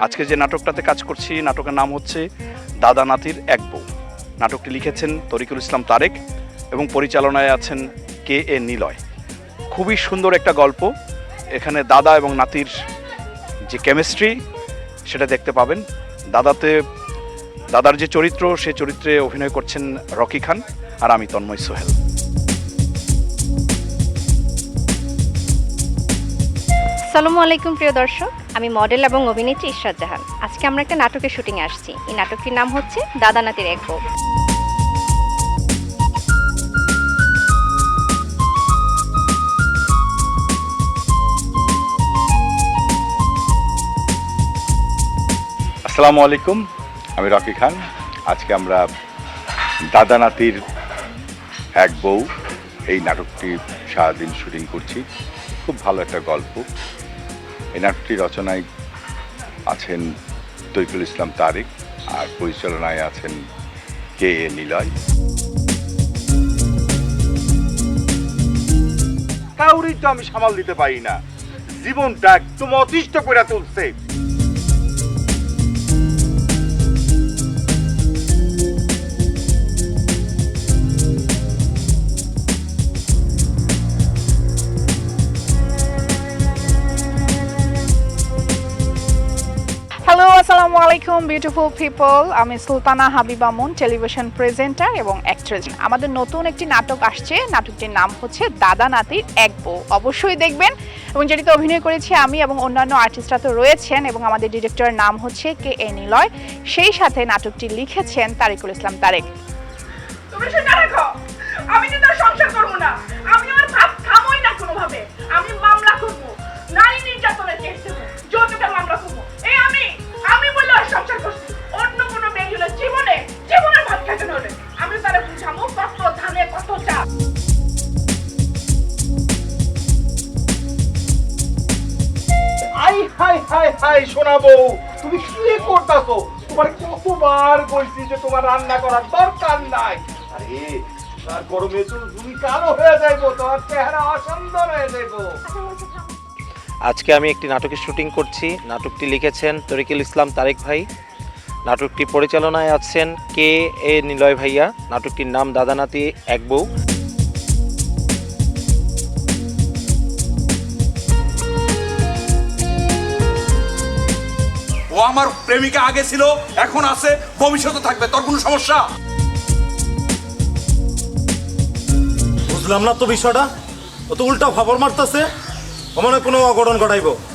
আজকে যে নাটকটাতে কাজ করছি, নাটকের নাম হচ্ছে দাদা নাতির এক বউ। নাটকটি লিখেছেন তরিকুল ইসলাম তারেক এবং পরিচালনায় আছেন কে এ নিলয়। খুবই সুন্দর একটা গল্প। এখানে দাদা এবং নাতির যে কেমিস্ট্রি, সেটা দেখতে পাবেন। দাদাতে, দাদার যে চরিত্র, সে চরিত্রে অভিনয় করছেন রকি খান আর আমি তন্ময় সোহেল। সালামু আলাইকুম, প্রিয় দর্শক। আমি মডেল এবং অভিনেত্রী ইশরাত জাহান। আজকে আমরা একটা নাটকের শুটিংয়ে আসছি। এই নাটকটির নাম হচ্ছে দাদা নাতির এক বউ। আসসালামু আলাইকুম, আমি রকি খান। আজকে আমরা দাদা নাতির এক বউ, এই নাটকটি সারাদিন শুটিং করছি। খুব ভালো একটা গল্প। এই নাটকটি রচনায় আছেন তৈকুল ইসলাম তারিক আর পরিচালনায় আছেন কে এ নিলয়। কাউরি তো আমি সামাল দিতে পারি না। জীবনটা একদম অতিষ্ঠ করে তুলছে। হ্যালো আসসালামু আলাইকুম বিউটিফুল পিপল আমি Sultana Habiba Moon television presenter এবং অ্যাক্ট্রেস আমাদের নতুন একটি নাটক আসছে। নাটকটির নাম হচ্ছে দাদা নাতির এক বউ। অবশ্যই দেখবেন। এবং যেটিতে অভিনয় করেছি আমি এবং অন্যান্য আর্টিস্টরা তো রয়েছেন এবং আমাদের ডিরেক্টরের নাম হচ্ছে কে এ নিলয়। সেই সাথে নাটকটি লিখেছেন Tariqul Islam Tarek. Hi hi hi শোনাবো তুমি কি করতাছো? তোমার কতবার বলছি যে তোমার রান্না করার দরকার নাই। আরে আর গরমে তো তুমি কালো হয়ে যাইবো, তোমার চেহারা অসুন্দর হয়ে যাইবো। আজকে আমি একটি নাটকের শুটিং করছি। নাটকটি লিখেছেন তরিকুল ইসলাম তারেক ভাই। নাটকটি পরিচালনায় আছেন কে এ নিলয় ভাইয়া। নাটকটির নাম দাদা নাতি এক বউ। ও আমার প্রেমিকা আগে ছিল, এখন আছে, ভবিষ্যতে থাকবে। তোর কোনো সমস্যা? বুঝলাম না তো বিষয়টা। ও তো উল্টা খবর মারতেছে। ও মনে কোনো অঘটন ঘটাইবো।